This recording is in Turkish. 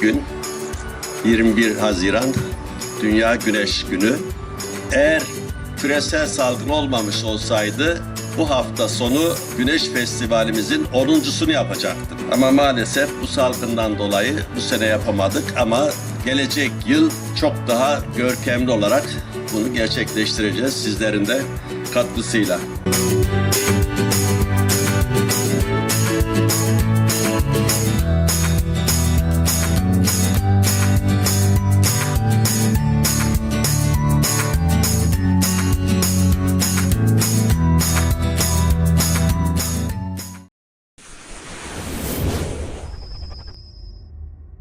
gün 21 Haziran Dünya Güneş Günü. Eğer küresel salgın olmamış olsaydı bu hafta sonu Güneş Festivalimizin 10.sunu yapacaktık. Ama maalesef bu salgından dolayı bu sene yapamadık ama gelecek yıl çok daha görkemli olarak bunu gerçekleştireceğiz sizlerin de katkısıyla.